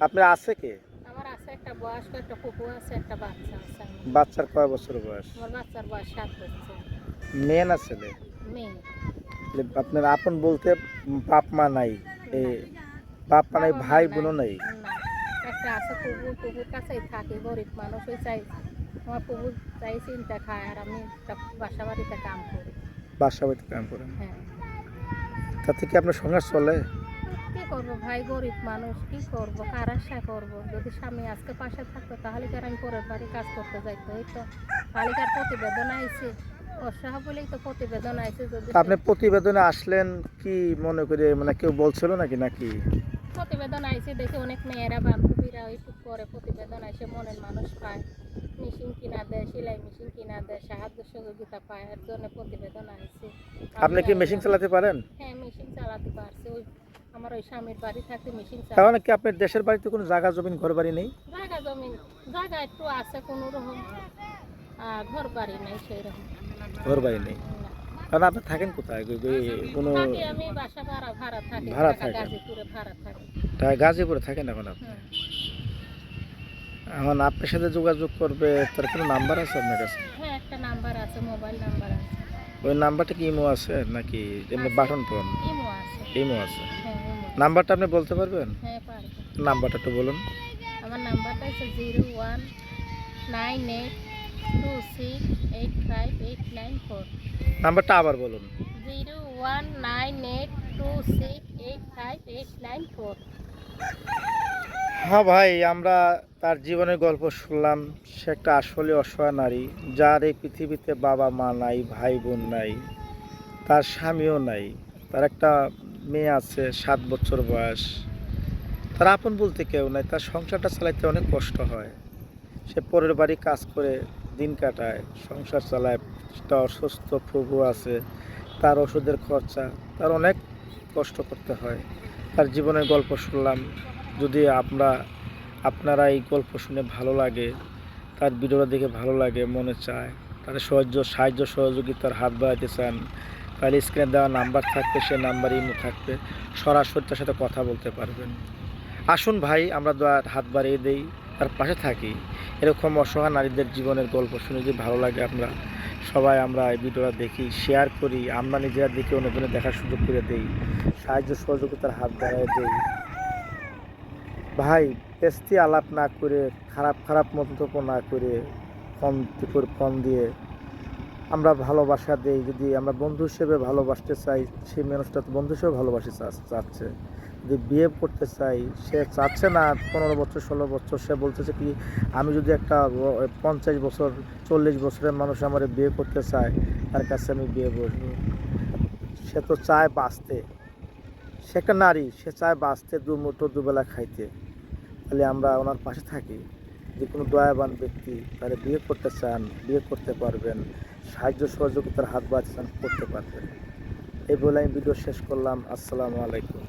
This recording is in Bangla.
আপনার আছে কে? আমার আছে একটা বয়স্ক একটা কুকুর আছে একটা বাচ্চা আছে বাচ্চার কয় বছর বয়স? আমার বাচ্চার বয়স সাত বছর মেয়ে না ছেলে? মেয়ে। আপনার আপন বলতে বাপ মা নাই এই বাপ মা নাই ভাই। বোনও নাই? একটা আছে কুকুর কুকুর কাছেই থাকে গরিব মানুষ ওই চাই। আমার কুকুর চাই চিন্তা খায় আর আমি বাসা বাড়িতে কাম করি। বাসা বাড়িতে কাম করেন? হ্যাঁ। তাতে কি আপনার সংসার চলে? কি করব ভাই? গরিব মানুষ কি করব? কার আশা করব? যদি স্বামী আজকে পাশে থাকতো তাহলে কি আমি পরের বাড়ি কাজ করতে যাইতো? এই তো তালিকার প্রতিবেদন আইছে। অসহায় বলেই তো প্রতিবেদন আইছে যদি আপনি প্রতিবেদনে আসলেন কি মনে করে মানে কেউ বলছিল নাকি নাকি? প্রতিবেদন আইছে দেখে অনেক মেয়েরা বান্ধবীরা একটু পরে প্রতিবেদন আইসে মনের মানুষ পায়। মেশিন কিনা দেয় সেলাই মেশিন কিনা দেয় সাহায্য সহযোগিতা পায় এর জন্য প্রতিবেদন আইছে। আপনি কি মেশিন চালাতে পারেন? হ্যাঁ মেশিন চালাতে পারছে ওই আমার ওই স্বামীর বাড়ি থাকতে মেশিন তাহলে কি আপনার দেশের বাড়িতে কোনো জায়গা জমিন ঘর বাড়ি নেই? জায়গা জমি জায়গা একটু আছে কোনো রকম। ঘর বাড়ি নাই সেই রকম। ঘর বাড়ি নেই। কারণ আপনি থাকেন কোথায়? কোনো থাকি আমি বাসা ভাড়া ভাড়া থাকি। ভাড়া থাকেন। গাজীপুরে ভাড়া থাকি। তা- গাজীপুরে থাকেন এখন আপনি? এখন আপনার সাথে যোগাযোগ করবে তার কোনো নাম্বার আছে আপনার কাছে? হ্যাঁ একটা নাম্বার আছে মোবাইল নাম্বার আছে। ওই নাম্বারটা কি ইমো আছে নাকি? এমনি বাটন ফোন? ইমো আছে। ইমো আছে। নাম্বারটা আপনি বলতে পারবেন? হ্যাঁ পারব। নাম্বারটা একটু বলুন। আমার নাম্বারটা হচ্ছে zero one nine eight two six eight five eight nine four. নাম্বারটা আবার বলুন। Zero one nine eight two six eight five eight nine four. হ্যাঁ ভাই আমরা তার জীবনের গল্প শুনলাম। সে একটা আসলে অসহায় নারী যার এই পৃথিবীতে বাবা মা নাই ভাই বোন নাই তার স্বামীও নাই তার একটা মেয়ে আছে, সাত বছর বয়স। তার আপন বলতে কেউ নাই, তার সংসারটা চালাইতে অনেক কষ্ট হয়। সে পরের বাড়ি কাজ করে দিন কাটায়, সংসার চালায়, একটা অসুস্থ প্রভু আছে, তার ওষুধের খরচা, তার অনেক কষ্ট করতে হয়। তার জীবনের গল্প শুনলাম, যদি আমরা, আপনারা এই গল্প শুনে ভালো লাগে, তার ভিডিওটা দেখে ভালো লাগে, মনে চায়। তাদের সাহায্য সাহায্য সহযোগিতার হাত বাড়াতে চান। তাহলে স্ক্রিনে দেওয়া নাম্বার থাকবে সে নাম্বার ইমো থাকবে। সরাসরি তার সাথে কথা বলতে পারবেন। আসুন ভাই, আমরা দয়ার হাত বাড়িয়ে দেই, তার পাশে থাকি। এরকম অসহায় নারীদের জীবনের গল্প শুনে যদি ভালো লাগে আমরা, সবাই আমরা এই ভিডিওটা দেখি শেয়ার করি, আমরা নিজেরা দেখে অন্যজনের দেখার সুযোগ করে দেই। সাহায্য সহযোগিতার হাত বাড়িয়ে দেই। ভাই পেস্তি আলাপ না করে, খারাপ খারাপ মন্তব্য না করে ফোন করে ফোন দিয়ে আমরা ভালোবাসা দিই। যদি আমরা বন্ধু হিসেবে ভালোবাসতে চাই, সেই মানুষটা তো বন্ধু হিসেবে ভালোবাসতে চা- চাচ্ছে। যদি বিয়ে করতে চাই, সে চাচ্ছে না। পনেরো বছর, ষোলো বছর সে বলতেছে কি, আমি যদি একটা পঞ্চাশ বছর, চল্লিশ বছরের মানুষ আমার বিয়ে করতে চায়, তার কাছে আমি বিয়ে বসবো। সে তো চায় বাঁচতে। সে একটা নারী, সে চায় বাঁচতে দু মুঠো দুবেলা খাইতে। তাহলে আমরা ওনার পাশে থাকি। যে কোনো দয়াবান ব্যক্তি তারা বিয়ে করতে চান, বিয়ে করতে পারবেন, সাহায্য সহযোগিতার হাত বাড়াতে চান, করতে পারবেন। এই বলে আমি ভিডিও শেষ করলাম। আসসালামু আলাইকুম।